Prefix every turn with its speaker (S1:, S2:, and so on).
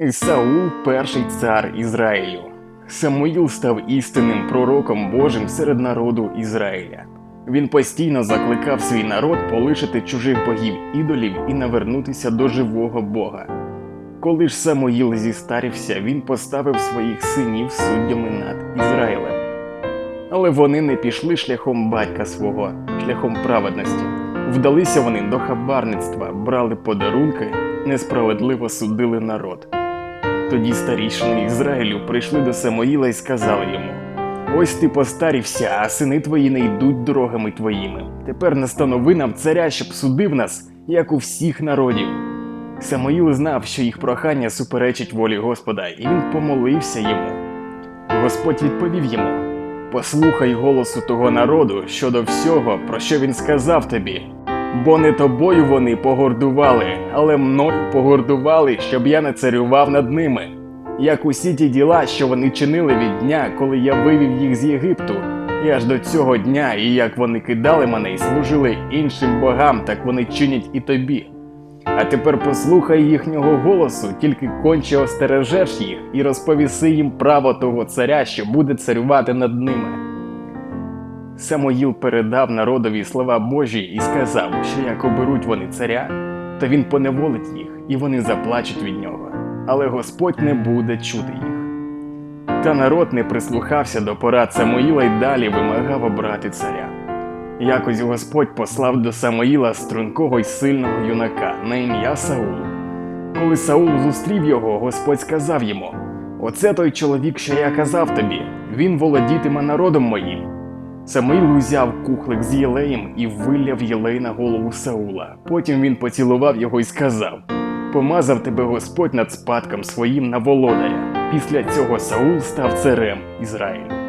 S1: Саул перший цар Ізраїлю. Самуїл став істинним пророком Божим серед народу Ізраїля. Він постійно закликав свій народ полишити чужих богів ідолів і навернутися до живого Бога. Коли ж Самуїл зістарився, він поставив своїх синів суддями над Ізраїлем. Але вони не пішли шляхом батька свого, шляхом праведності. Вдалися вони до хабарництва, брали подарунки, несправедливо судили народ. Тоді старішини Ізраїлю прийшли до Самоїла і сказали йому: Ось ти постарівся, а сини твої не йдуть дорогами твоїми. Тепер настанови нам царя, щоб судив нас, як у всіх народів. Самоїл знав, що їх прохання суперечить волі Господа, і він помолився йому. Господь відповів йому: Послухай голосу того народу щодо всього, про що він сказав тобі. Бо не тобою вони погордували, але мною погордували, щоб я не царював над ними. Як усі ті діла, що вони чинили від дня, коли я вивів їх з Єгипту, і аж до цього дня, і як вони кидали мене і служили іншим богам, так вони чинять і тобі. А тепер послухай їхнього голосу, тільки конче остережеш їх і розповіси їм право того царя, що буде царювати над ними. Самоїл передав народові слова Божі і сказав, що як оберуть вони царя, то він поневолить їх, і вони заплачуть від нього, але Господь не буде чути їх. Та народ не прислухався до порад Самоїла й далі вимагав обрати царя. Якось Господь послав до Самоїла стрункого й сильного юнака на ім'я Саул. Коли Саул зустрів його, Господь сказав йому: Оце той чоловік, що я казав тобі, він володітиме народом моїм. Самуїл узяв кухлик з єлеєм і виляв єлей на голову Саула. Потім він поцілував його і сказав: Помазав тебе Господь над спадком своїм на володаря. Після цього Саул став царем Ізраїлю.